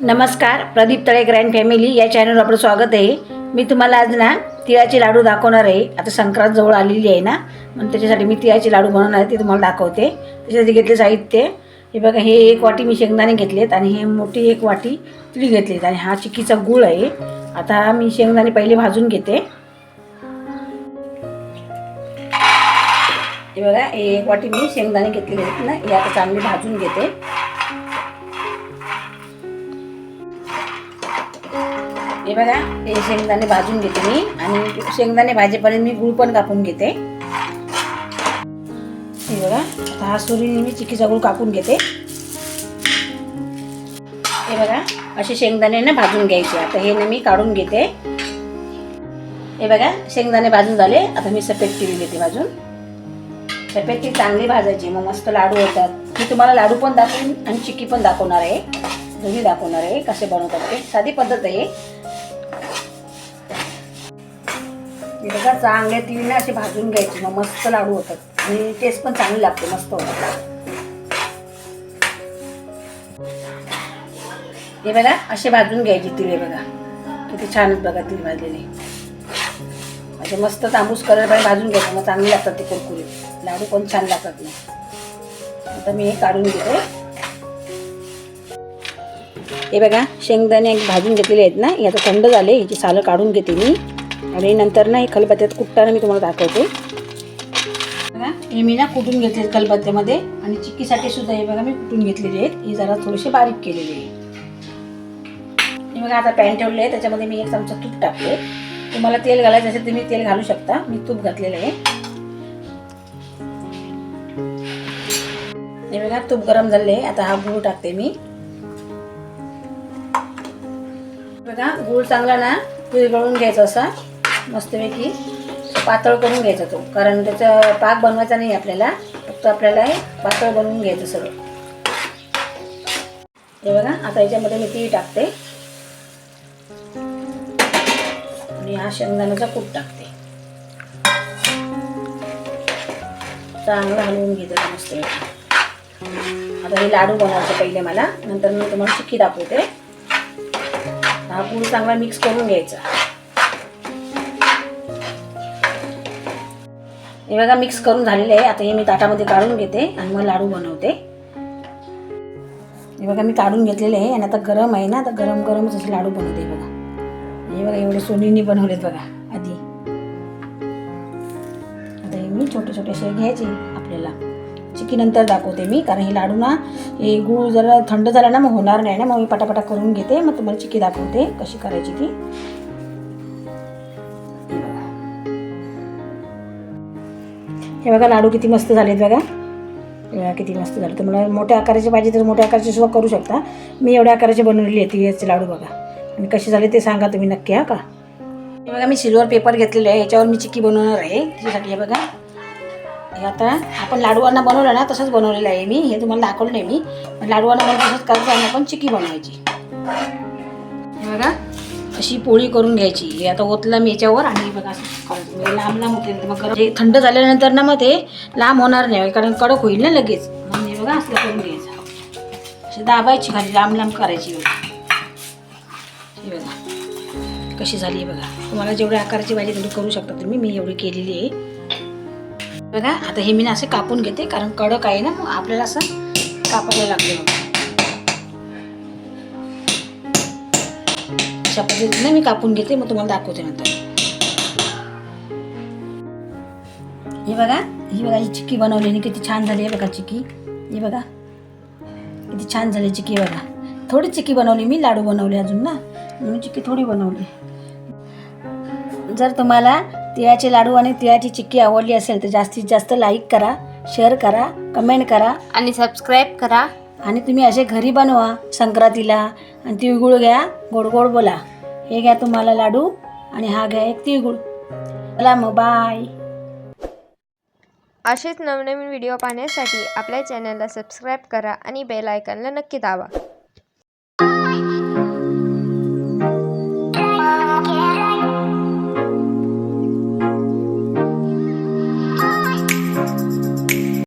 नमस्कार प्रदीप तळे grand family या चॅनलवर आपलं स्वागत आहे. मी तुम्हाला आज ना तिळाचे लाडू दाखवणार आहे. आता संक्रांत जवळ आलेली आहे ना म्हणून त्याच्यासाठी मी तिळाचे लाडू बनवणार आहे ते तुम्हाला दाखवते. त्याच्यासाठी घेतले साहित्य. हे बघा हे एक वाटी मी शेंगदाणे घेतलेत आणि हे मोठी एक वाटी तिळ घेतलीत आणि हा चिक्कीचा गूळ आहे. आता मी शेंगदाणे पहिले भाजून घेते. हे बघा हे एक वाटी मी शेंगदाणे घेतलेले आहेत ना हे आता चांगले भाजून घेते. हे बघा हे शेंगदाणे भाजून घेते मी. आणि शेंगदाणे भाजेपर्यंत मी गूळ पण कापून घेते. हे बघा आता हा सुरीने मी चिकीचा गुळ कापून घेते. हे बघा असे शेंगदाणे ना भाजून घ्यायचे. आता हे ना मी काढून घेते. हे बघा शेंगदाणे भाजून झाले. आता मी सफेद तिळी घेते भाजून. सफेद ती चांगली भाजायची मग मस्त लाडू होतात मी तुम्हाला लाडू पण दाखवून आणि चिक्की पण दाखवणार आहे. दोन्ही दाखवणार आहे कसे बनवतात ते. साधी पद्धत आहे हे बघा चांगले तिने ना असे भाजून घ्यायचे मग मस्त लाडू होतात. आणि टेस्ट पण चांगली लागते मस्त होतात. हे बघा असे भाजून घ्यायचे तिळे बघा. किती छान बघा तिळ भाजलेले. असे मस्त तांबूस कलर पण भाजून घ्यायचे मग चांगले लागतात ते कुरकुरे लाडू पण छान लागतात मग आता मी हे काढून घेते. हे बघा शेंगदाणे भाजून घेतलेले आहेत ना हे आता थंड झाले ह्याची सालं काढून घेते मी. आणि नंतर ना हे खलबत्त्यात कुटताना मी तुम्हाला दाखवते. बघा हे मी ना कुटून घेतले खलबत्त्यामध्ये आणि चिक्कीसाठी सुद्धा हे बघा मी कुटून घेतलेले आहेत. हे जरा थोडेसे बारीक केलेले आहे हे बघा आता पॅन ठेवले आहे त्याच्यामध्ये मी एक चमचा तूप टाकले तुम्हाला तेल घालायचं असेल तुम्ही तेल घालू शकता. मी तूप घातलेलं आहे. हे बघा तूप गरम झाले आता हा गूळ टाकते मी. बघा गूळ चांगला ना गळून घ्यायचा असा. मस्तपैकी पातळ करून घ्यायचा तो. कारण त्याचा पाक बनवायचा नाही आपल्याला. फक्त आपल्याला हे पातळ बनवून घ्यायचं सगळं. हे बघा आता याच्यामध्ये मी ती टाकते. आणि हा शेंगदाण्याचा कूट टाकते. चांगलं हलवून घेते मस्त आता हे लाडू बनवायचे पहिले मला. नंतर मी तुम्हाला चिक्की दाखवते. हा गूळ चांगला मिक्स करून घ्यायचा. हे बघा मिक्स करून झालेले आहे. आता हे मी ताटामध्ये काढून घेते आणि मग लाडू बनवते. हे बघा मी काढून घेतलेले आहे आणि आता गरम आहे ना आता गरम गरमच असे लाडू बनवते बघा. हे बघा एवढे सोनीनी बनवलेत बघा आधी. आता हे मी छोटे छोटे असे घ्यायचे आपल्याला. चिकी नंतर दाखवते मी कारण हे लाडू ना हे गूळ जरा थंड झाला ना मग होणार नाही ना मग मी पटापटा करून घेते. मग तुम्हाला चिकी दाखवते कशी करायची ती. हे बघा लाडू किती मस्त झालेत बघा. बघा किती मस्त झालं. तुम्हाला मोठ्या आकाराचे पाहिजे तर मोठ्या आकाराचे सुद्धा करू शकता. मी एवढ्या आकाराचे बनवलेली आहे ती याचे लाडू बघा. आणि कसे झाले ते सांगा तुम्ही नक्की हा का? हे बघा मी सिल्वर पेपर घेतलेले आहे याच्यावर मी चिक्की बनवणार आहे त्याच्यासाठी हे बघा. हे आता आपण लाडूवांना बनवलं ना तसंच बनवलेलं आहे मी. हे तुम्हाला दाखवलं नाही मी. लाडूवांना बनवलं तसंच करायचं आपण चिक्की बनवायची. हे बघा. अशी पोळी करून घ्यायची. हे आता ओतलं मी याच्यावर आणि बघा असं करायचं. लांब लांब होते. मग हे थंड झाल्यानंतर ना मग ते लांब होणार नाही कारण कडक होईल ना लगेच. मग मी बघा असलं करून घ्यायचं. अशी दाबायची खाली लांब लांब करायची बघा हे बघा. कशी झाली आहे बघा. तुम्हाला जेवढ्या आकाराची पाहिजे तेवढी करू शकता तुम्ही मी एवढी केलेली आहे. बघा आता हे मी ना असे कापून घेते कारण कडक आहे ना मग आपल्याला असं कापायला लागले बघा. अशा पद्धतीने मी कापून घेते मग तुम्हाला दाखवते नंतर. हे बघा ही बघा ही चिक्की बनवलेली किती छान झाली आहे बघा चिक्की. ही बघा किती छान झाली चिक्की बघा. थोडी चिक्की बनवली मी लाडू बनवले अजून ना. मी चिक्की थोडी बनवली. जर तुम्हाला तिळाचे लाडू आणि तिळाची चिक्की आवडली असेल तर जास्तीत जास्त लाईक करा शेअर करा कमेंट करा. आणि सबस्क्राईब करा. आणि तुम्ही असे घरी बनवा संक्रांतीला. आणि तिळगुळ घ्या गोड गोड बोला. हे घ्या तुम्हाला लाडू आणि हा घ्या एक तिळगुळ. बोला मग बाय असेच नवनवीन व्हिडिओ पाहण्यासाठी आपल्या चॅनलला सबस्क्राईब करा आणि बेल आयकनला नक्की दाबा.